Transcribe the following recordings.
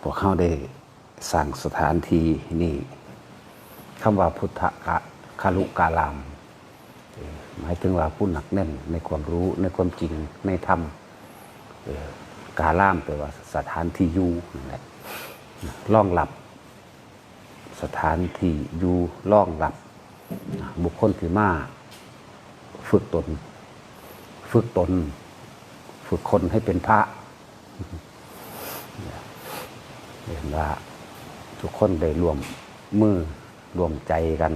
พวกเขาได้สร้างสถานที่นี่คำว่าพุทธะคาลุกาลามหมายถึงว่าผู้หนักแน่นในความรู้ในความจริงในธรรมกาลามแปลว่าสถานที่อยู่นั่นแหละร่องหลับ สถานที่อยู่ร่องหลับ บุคคลที่มาฝึกตน ฝึกตน ฝึกคนให้เป็นพระ เห็นว่าทุกคนได้รวมมือรวมใจกัน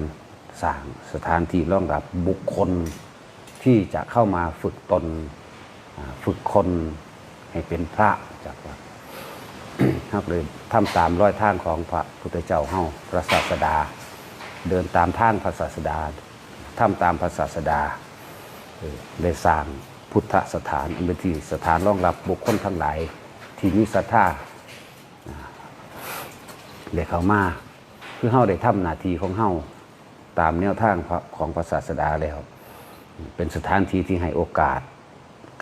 สร้างสถานที่รองรับบุคคลที่จะเข้ามาฝึกตนฝึกคนให้เป็นพระจากว่าครับเลยทำตามร้อยทางของพระพุทธเจ้าเฮาพระศาสดา เดินตามทางพระศาสดาทำตามพระศาสดาเออได้สร้างพุทธสถานอันเป็นที่สถานรองรับบุคคลทั้งหลาย ที่มีศรัทธา เด็กเขามาคือเฮาได้ทำหน้าที่ของเฮาตามแนวทางของพระศาสดาแล้ว เป็นสถานที่ที่ให้โอกาส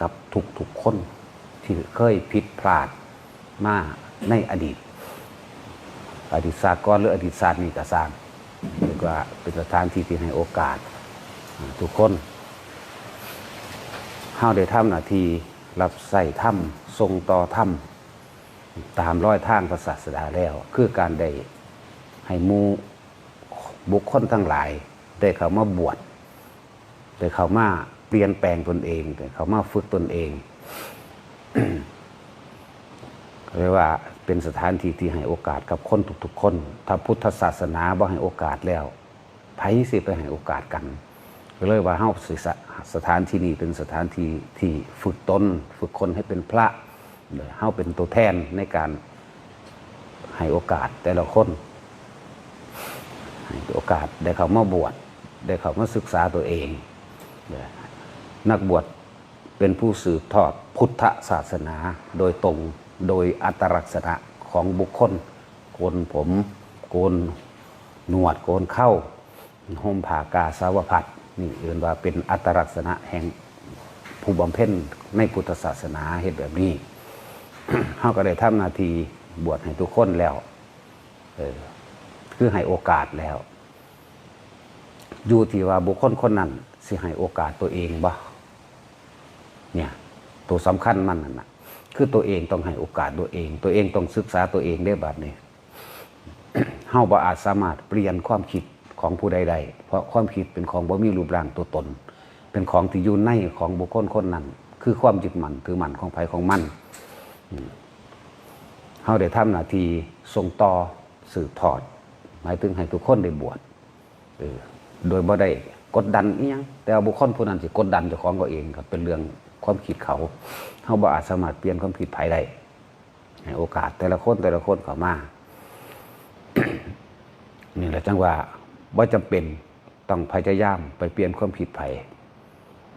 กับทุกทุกคนที่เคยผิดพลาดมาในอดีต อดีตศาสตร์ก่อนหรืออดีตศาสตร์นี่ก็สร้างเรียกว่าเป็นสถานที่ที่ให้โอกาส ทุกคนเฮาได้ทำหน้าที่รับใส่ถ้ำทรงต่อถ้ำ ตามร้อยทางพระศาสดาแล้ว คือการได้ให้มูบุคคลทั้งหลาย ได้เขามาบวชได้เขามาเปลี่ยนแปลงตนเองได้เขามาฝึกตนเองเรียกว่าเป็นสถานที่ที่ให้โอกาสกับคนทุกๆคน ถ้าพุทธศาสนาบ่ให้โอกาสแล้วไผสิไปให้โอกาสกันก็เลยว่าเฮาสิสะสถานที่นี้เป็นสถานที่ที่ฝึกตน ฝึกคนให้เป็นพระ เฮาเป็นตัวแทนในการให้โอกาสแต่ละคนให้โอกาสได้เขามาบวชได้เขามาศึกษาตัวเอง นักบวชเป็นผู้สืบทอดพุทธศาสนาโดยตรงโดยอัตลักษณะของบุคคลโกนผมโกนหนวดโกนเข้าห่มผ้ากาสาวพัดนี่เอื่นว่าเป็นอัตลักษณะแห่งผู้บำเพ็ญในพุทธศาสนาเหตุแบบนี้ เขาก็ได้ทำนาทีบวชให้ทุกคนแล้วเออคือให้โอกาสแล้ว อยู่ที่ว่าบุคคลคนนั้นสิให้โอกาสตัวเองบ่เนี่ย ตัวสำคัญมันนั่นนะคือตัวเองต้องให้โอกาสตัวเอง ตัวเองต้องศึกษาตัวเองได้แบบนี้เฮาบ่อาจสามารถเปลี่ยนความคิดของผู้ใดๆเพราะความคิดเป็นของบ่มีรูปร่างตัวตน เป็นของที่อยู่ในของบุคคลคนนั้น คือความยึดมั่นถือมั่นของไผของมัน เฮาได้ทำหน้าที่ส่งต่อสืบทอด หมายถึงให้ทุกคนได้บวชโดยบ่ได้กดดันอีหยังแต่ว่าบุคคลผู้นั้นสิกดดันเจ้าของก็เองครับเป็นเรื่องความคิดเขาเฮาบ่อาจสามารถเปลี่ยนความคิดไผได้ให้โอกาสแต่ละคนแต่ละคนเข้ามานี่แหละจังว่าว่าจำเป็นต้องพยายามไปเปลี่ยนความคิดไผ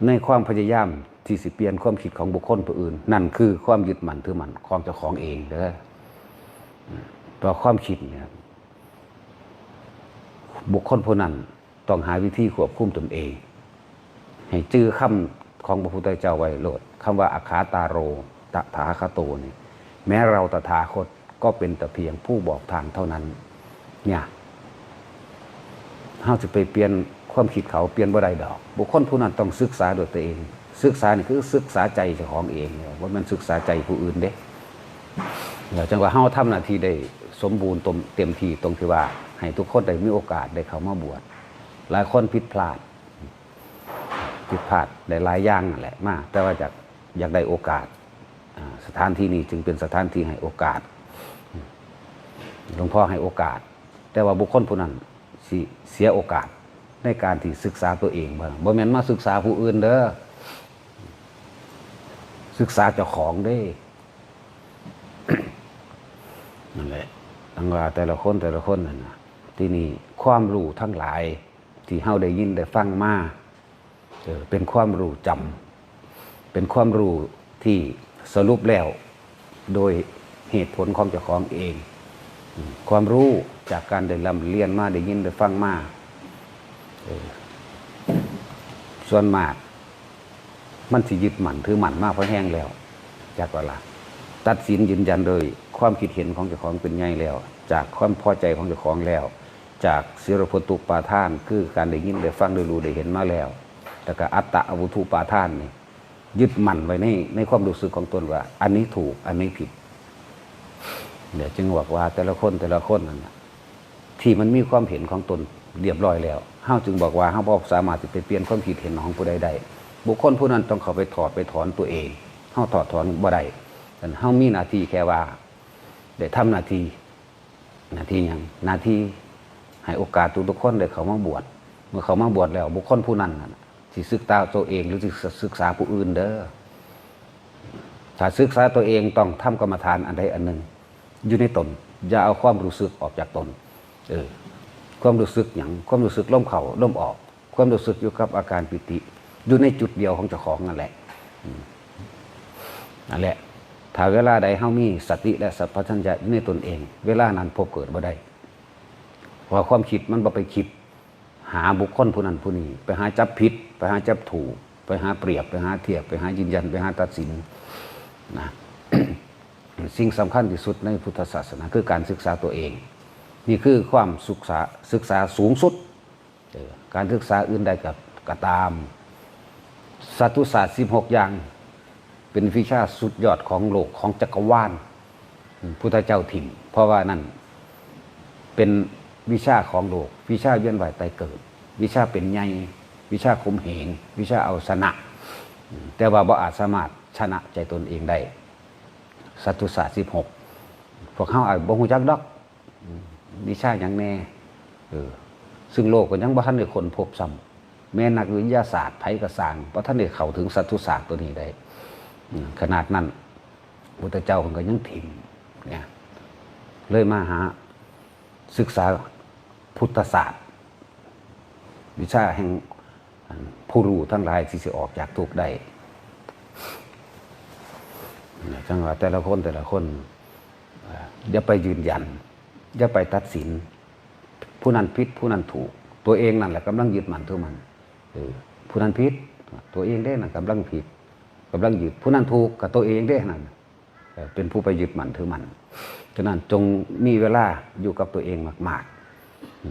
ในความพยายาม ที่สิเปลี่ยนความคิดของบุคคลผู้อื่น นั่นคือความยึดมั่นถือมั่นของเจ้าของเองเด้อเพราะความคิดเนี่ยบุคคลผู้นั้นต้องหาวิธีควบคุมตนเอง ให้จื้อคำของพระพุทธเจ้าไว้โลดคำว่าอาคาตาโรตถาคโตนี่แม้เราตถาคตก็เป็นแต่เพียงผู้บอกทางเท่านั้น เนี่ยเฮาจะไปเปลี่ยนความคิดเขาเปลี่ยนบ่ได้ดอก บุคคลผู้นั้นต้องศึกษาโดวยตัวเอง ศึกษานี่คือศึกษาใจเจ้าของเองว่ามันศึกษาใจผู้อื่นเด้เดี๋ยวจังว่าเฮาทำหน้าที่ได้สมบูรณ์ตเต็มที่ตรงที่ว่า ให้ทุกคนได้มีโอกาสได้เข้ามาบวชหลายคนผิดพลาดผิดพลาดได้หลายอย่างนั่นแหละมาก แต่ว่าจากอยากได้โอกาสสถานที่นี้จึงเป็นสถานที่ให้โอกาสหลวงพ่อให้โอกาส แต่ว่าบุคคลผู้นั้นเสียโอกาสในการที่ศึกษาตัวเองบ้างบ่แม่นมาศึกษาผู้อื่นเด้อ ศึกษาเจ้าของเด้นั่นแหละทั้งว่าแต่ละคนแต่ละคนนั่นนะที่นี่ความรู้ทั้งหลาย ที่เฮาได้ยินได้ฟังมาเออเป็นความรู้จำเป็นความรู้ที่สรุปแล้ว โดยเหตุผลของเจ้าของเอง ความรู้จากการได้ลำเรียนมาได้ยินได้ฟังมาส่วนมาก มันสิยึดมั่นถือมั่นมากเพราะแห้งแล้วจากเวลาตัดสินยืนยันโดยความคิดเห็นของเจ้าของเป็นไงแล้ว จากความพอใจของเจ้าของแล้ว จากศิรพตุปาท่าน คือการได้ยินได้ฟังได้รู้ได้เห็นมาแล้วแล้วก็อัตตะอวุทุปาท่านนี่ยึดมั่นไว้ในในความรู้สึกของตนว่า อันนี้ถูกอันนี้ผิด เดี๋ยวจึงบอกว่าแต่ละคนแต่ละคนนั่นที่มันมีความเห็นของตนเรียบร้อยแล้วเฮาจึงบอกว่าเฮาบ่สามารถที่ไปเปลี่ยนความคิดเห็นของผู้ใดได้ บุคคลผู้นั้นต้องเข้าไปถอดไปถอนตัวเองเฮาถอดถอนบ่ได้แต่เฮามีหน้าที่แค่ว่าได้ทำหน้าที่หน้าที่หยังหน้าที่ให้โอกาสทุกๆคนได้เขามาบวชเมื่อเขามาบวชแล้ว บุคคลผู้นั้นน่ะสิศึกษาตัวเอง หรือศึกษาผู้อื่นเด้อถ้าศึกษาตัวเองต้องทำกรรมฐานอันใดอันหนึ่ง อยู่ในตน อย่าเอาความรู้สึกออกจากตน เออความรู้สึกอย่างความรู้สึกล่มเข่าล่มออก ความรู้สึกอยู่กับอาการปิติ อยู่ในจุดเดียวของเจ้าของนั่นแหละนั่นแหละ ถ้าเวลาใดเฮามีสติและสัพพัญญะอยู่ในตนเอง เวลานั้นพบเกิดบ่ได้เพราะความคิดมันบ่ไปคิด หาบุคคลผู้นั้นผู้นี้ ไปหาจับผิด ไปหาจับถูก ไปหาเปรียบ ไปหาเทียบ ไปหายืนยัน ไปหาตัดสินนะสิ่งสำคัญที่สุดในพุทธศาสนาคือการศึกษาตัวเอง นี่คือความศึกษาศึกษาสูงสุด การศึกษาอื่นใดกับกตาม สัตุศาสตร์16อย่าง เป็นวิชาสุดยอดของโลกของจักรวาลพุทธเจ้าถิ่น เพราะว่านั่นเป็นวิชาของโลก วิชาเวียนว่ายตายเกิด วิชาเป็นไงวิชาคมเหง วิชาเอาชนะ แต่ว่าบ่อาจสามารถชนะใจตนเองได้สัตุศาสตร์สิบหกพวกเขาอาจบ่ฮู้จักดอกวิชาอย่างแน่ซึ่งโลกก็ยังบ่ทันได้คนพบซ้ำ แม้นักวิทยาศาสตร์ไผก็สร้างบ่ทันได้เข้าถึงสัตุศาสตร์ตัวนี้ได้ขนาดนั้นพุทธเจ้าเพิ่นก็ยังถิ่มเนี่ยเลยมาหาศึกษาพุทธศาสตร์ วิชาแห่งผู้รู้ทั้งหลายที่สิออกจากทุกข์ได้จังหวะแต่ละคนแต่ละคนอย่าไปยืนยันอย่าไปตัดสิน ผู้นั้นผิดผู้นั้นถูก ตัวเองนั่นแหละกำลังยึดมันตัวมัน ผู้นั้นผิดตัวเองได้นั่นกำลังผิดกำลังยึดผู้นั้นถูกกับตัวเองได้นั่นเป็นผู้ไปยึดมันถือมันฉะนั้นจงมีเวลาอยู่กับตัวเองมาก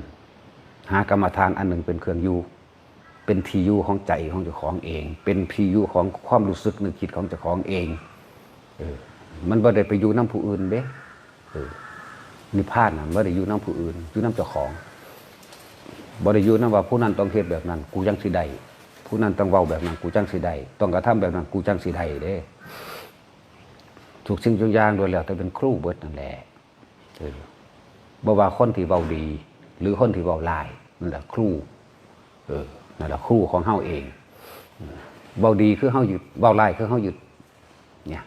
ๆ หากรรมฐานอันหนึ่งเป็นเครื่องอยู่เป็นทีอยู่ของใจของเจ้าของเอง เป็นทีอยู่ของความรู้สึกนึกคิดของเจ้าของเองมันบ่ได้ไปอยู่น้ำผู้อื่นเด้นิพพานน่ะบ่ได้อยู่น้ำผู้อื่นอยู่น้ำเจ้าของ บ่ได้อยู่น้ำว่าผู้นั้นต้องเฮ็ดแบบนั้น กูจังสิได้ผู้นั้นต้องเว้าแบบนั้น กูจังสิได้ต้องกระทำแบบนั้น กูจังสิได้เด้ถูกสิ่งทุกอย่างโดยแล้วแต่เป็นครูเบิดนั่นแหละเออบ่ว่าคนที่เว้าดี หรือคนที่เว้าลายนั่นแหละครูเออนั่นแหละครูของเฮาเองเว้าดีคือเฮาหยุดเว้าลายคือเฮาหยุด เนี่ย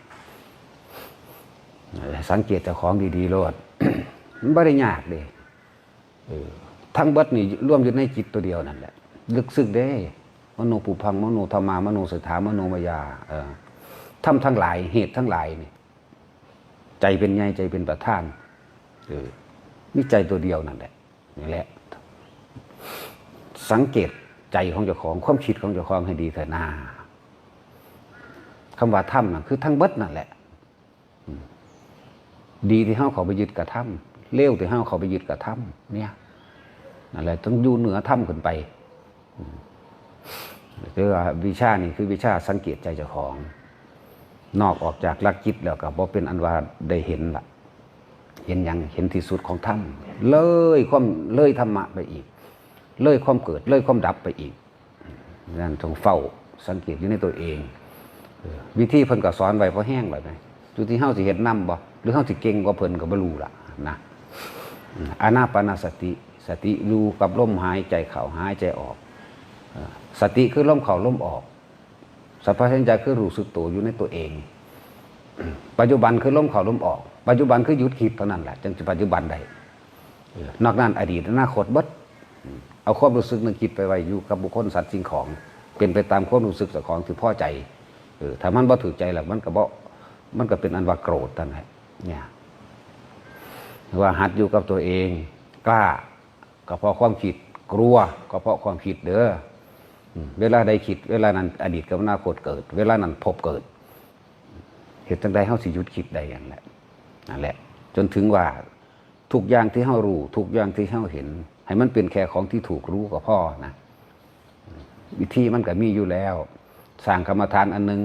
สังเกตเจ้าของดีๆโลดมันไม่ได้ยากเด้เออ ทั้งเบัดนี่ร่วมอยู่ในจิตตัวเดียวนั่นแหละ ลึกซึ้งเด้ มโนปุพัง มโนธรรมามโนสถามโนมายาเออทำทั้งหลายเหตุทั้งหลายนี่ใจเป็นไงใจเป็นประธานเออนี่ใจตัวเดียวนั่นแหละนี่แหละ สังเกตใจของเจ้าของความคิดของเจ้าของให้ดีเถอะนาคำว่าถ้ำน่ะคือทั้งเบิดนั่นแหละ ดีที่เฮาเขาไปยึดกระทำเลวที่เฮาเขาไปยึดกระทำเนี่ย นั่นแหละต้องอยู่เหนือถ้ำขึ้นไปคือวิชานี่คือวิชาสังเกตใจเจ้าของ นอกออกจากลักจิตแล้วก็บ่เป็นอันว่าได้เห็นละเห็นยังเห็นที่สุดของถ้ำเลยความเลยธรรมะไปอีก เลยความเกิดเลยความดับไปอีกนั่นต้องเฝ้าสังเกตอยู่ในตัวเองวิธีเพิ่นก็สอนไว้เพราะแห้งไว้ไหมอยู่ที่เฮาสิเห็นนำบ่หรือเฮาสิเก่งกว่าเพิ่นก็บ่รู้ล่ะนะอานาปานสติ สติรู้กับลมหายใจเข้าหายใจออก สติคือลมเข้าลมออกสัพพัญญาคือรู้สึกตัวอยู่ในตัวเอง ปัจจุบันคือลมเข้าลมออก ปัจจุบันคือหยุดคิดเท่านั้นแหละจึงจะปัจจุบันได้นอกนั้นอดีตอนาคตบดเอาความรู้สึกนึกคิดไปไว้อยู่กับบุคคลสัตว์สิ่งของ เป็นไปตามความรู้สึกเจ้าของที่พ่อใจเออถ้ามันบ่ถือใจแล้วมันก็บ่มันก็เป็นอันว่าโกรธท่นแหละเนี่ยว่าหัดอยู่กับตัวเอง กล้า ก็เพราะความคิดกลัวก็เพราะความคิดเด้อเวลาใดคิด เวลานั้นอดีตกับอนาคตเกิด เวลานั้นพบเกิดเหตุจังใดเฮาสิยุดคิดได้อย่างแหละนั่นแหละ จนถึงว่าทุกอย่างที่เฮารู้ทุกอย่างที่เฮาเห็น ให้มันเป็นแค่ของที่ถูกรู้ก็พอนะวิธีมันก็มีอยู่แล้วสร้างกรรมฐานอันหนึง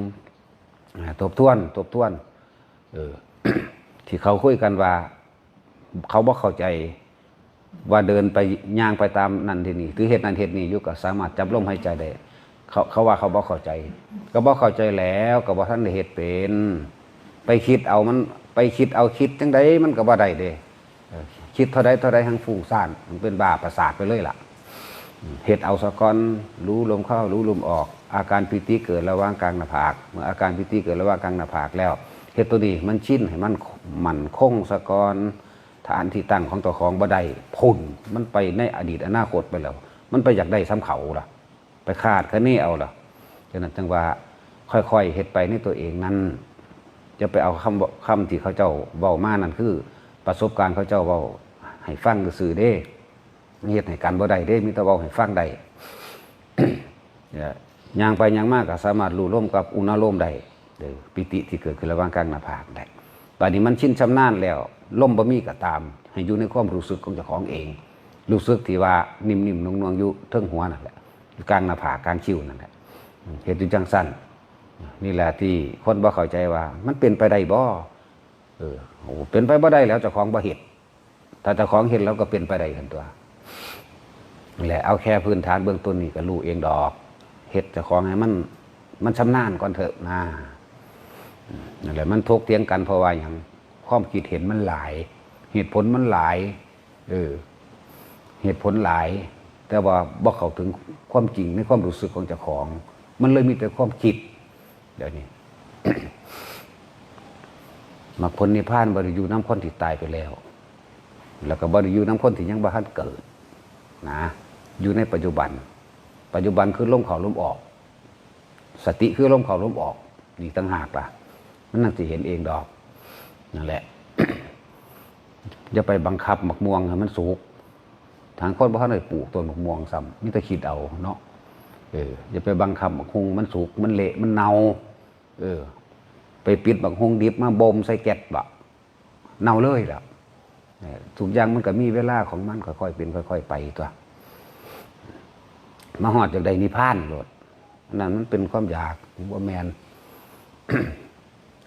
อ่าทบทวนทบทวน เออ ที่เขาคุยกันว่า เขาบ่เข้าใจ ว่าเดินไปย่างไปตามนั่นที่นี่หรือเหตุนั้นเหตุนี้อยู่ก็สามารถจับลมหายใจได้เขาเขาว่าเขาบ่เข้าใจ ก็บ่เข้าใจแล้วก็บ่ทันได้เหตุเป็น ไปคิดเอามันไปคิดเอาคิดจังไดมันก็บ่ได้เด้อคิดเท่าใดเท่าใดทั้งฟุ้งซ่านมันเป็นบาประสาทไปเลยล่ะเหตุเอาสะกอนรู้ลมเข้ารู้ลมออก อาการปิติเกิดระหว่างกลางหน้าผากเมื่ออาการปิติเกิดระหว่างกลางหน้าผากแล้วเหตุตัวนี้มันชินให้มันมันคงสะกอน ฐานที่ตั้งของตัวของบ่ได้พุ่นมันไปในอดีตอนาคตไปแล้ว มันไปอยากได้ซ้ำเขาล่ะ ไปคาดคะเนเอาล่ะฉะนั้นจังว่าค่อยๆเฮ็ดไปในตัวเองนั้นจะไปเอาคำคำที่เขาเจ้าเว้ามานั่นคือ ประสบการณ์เขาเจ้าเว้าให้ฟังซื่อเด้เฮ็ดให้กันบ่ได้เด้มีแต่เว้าให้ฟังได้เนี่ยย่างไปย่างมากก็สามารถรู้ร่วมกับอุณหโลมได้เด้อปิติที่เกิดขึ้นระหว่างกลางหน้าผากได้ บัดนี้มันชินชำนาญแล้วล่มบ่มีก็ตาม ให้อยู่ในความรู้สึกของเจ้าของเองรู้สึกที่ว่านิ่มๆนวลๆอยู่เทิงหัวนั่นแหละกลางหน้าผากกลางคิ้วนั่นแหละเฮ็ดอยู่จังสั้นนี่แหละที่คนบ่เข้าใจว่า มันเป็นไปได้บ่เออโอ้เป็นไปบ่ได้แล้วเจ้าของบ่เฮ็ดถ้าเจ้าของเฮ็ดแล้วก็เป็นไปได้กันตัวนั่แหละเอาแค่พื้นฐานเบื้องต้นนี่ก็รู้เองดอกเฮ็ดเจะของให้มัน มันชำนาญก่อนเถอะนะ นั่นแหละมันทกเถียงกันเพราะว่าอย่างความคิดเห็นมันหลาย เหตุผลมันหลายเออเหตุผลหลาย แต่ว่าบ่เข้าถึงความจริงในความรู้สึกของเจ้าของ มันเลยมีแต่ความคิดเดี๋ยวนี้มรรคผลนิพพานบริยูน้ำคนที่ตายไปแล้ว แล้วก็บริยูน้ำคนที่ยังบ่ทันเกิดนะอยู่ในปัจจุบัน ปัจจุบันคือลมเข้าลมออก สติคือลมเข้าลมออกนี่ตั้งหากล่ะ มันน่าจะเห็นเองดอกนั่นแหละอย่าไปบังคับหมักม่วงให้มันสุกทางคนบ่ทันได้ปลูกต้นหมักม่วงซ้ำมีแต่คิดเอาเนาะเอออย่าไปบังคับหมักฮงมันสุกมันเละมันเน่าเออ ไปปิดหมักฮงดิบมาบ่มใส่แก๊สบะเน่าเลยล่ะเอ่อทุกอย่างมันก็มีเวลาของมันค่อยๆเป็นค่อย ๆ ไปตัวมาหอดจากใดนิพานโลดนนั้นมันเป็นความอยากว่าแมน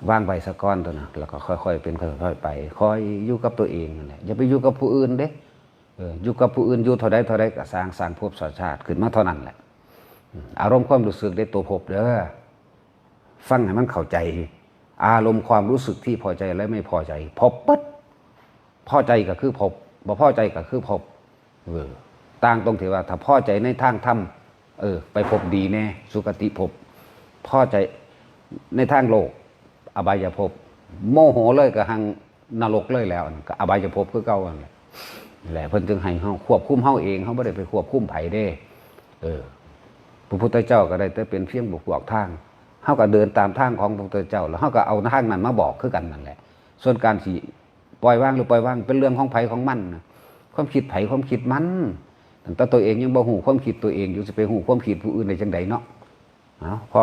ว่างไปสะก้อนตัวนะแล้วก็ค่อยๆเป็นค่อยๆไปคอยอยู่กับตัวเองนั่นแหละอย่าไปอยู่กับผู้อื่นเด้อยู่กับผู้อื่นอยู่เท่าใดเท่าใดก็สร้างสร้างภพสาชาติขึ้นมาเท่านั้นแหละอารมณ์ความรู้สึกได้ตัวภพเด้อฟังให้มันเข้าใจ อารมณ์ความรู้สึกที่พอใจและไม่พอใจ พบปั๊ดพอใจก็คือพบบ่พอใจก็คือพบเออต่างตรงที่ว่า ถ้าพอใจในทางธรรมเออ ไปพบดีแน่สุคติพบพอใจในทางโลก อบายภพโมโหเลยก็หังนรกเลยแล้วอันก็อบายภพคือเก่าอันแหละนั่แหละเพิ่นจึงให้เฮาควบคุมเฮาเองเฮาบ่ได้ไปควบคุมไผเด้ เออพระพุทธเจ้าก็ได้แต่เป็นเพียงบุกบอกทางเฮาก็เดินตามทางของพระพุทธเจ้า แล้วเฮาก็เอาทางนั้นมาบอกคือกันนั่นแหละ ส่วนการสิปล่อยว่างหรือปล่อยว่างเป็นเรื่องของไผของมันความคิดไผความคิดมันแต่ตัวเองยังบ่หูความคิดตัวเองอยู่สิไปหูความคิดผู้อื่นได้จังใดเนาะเอาพอ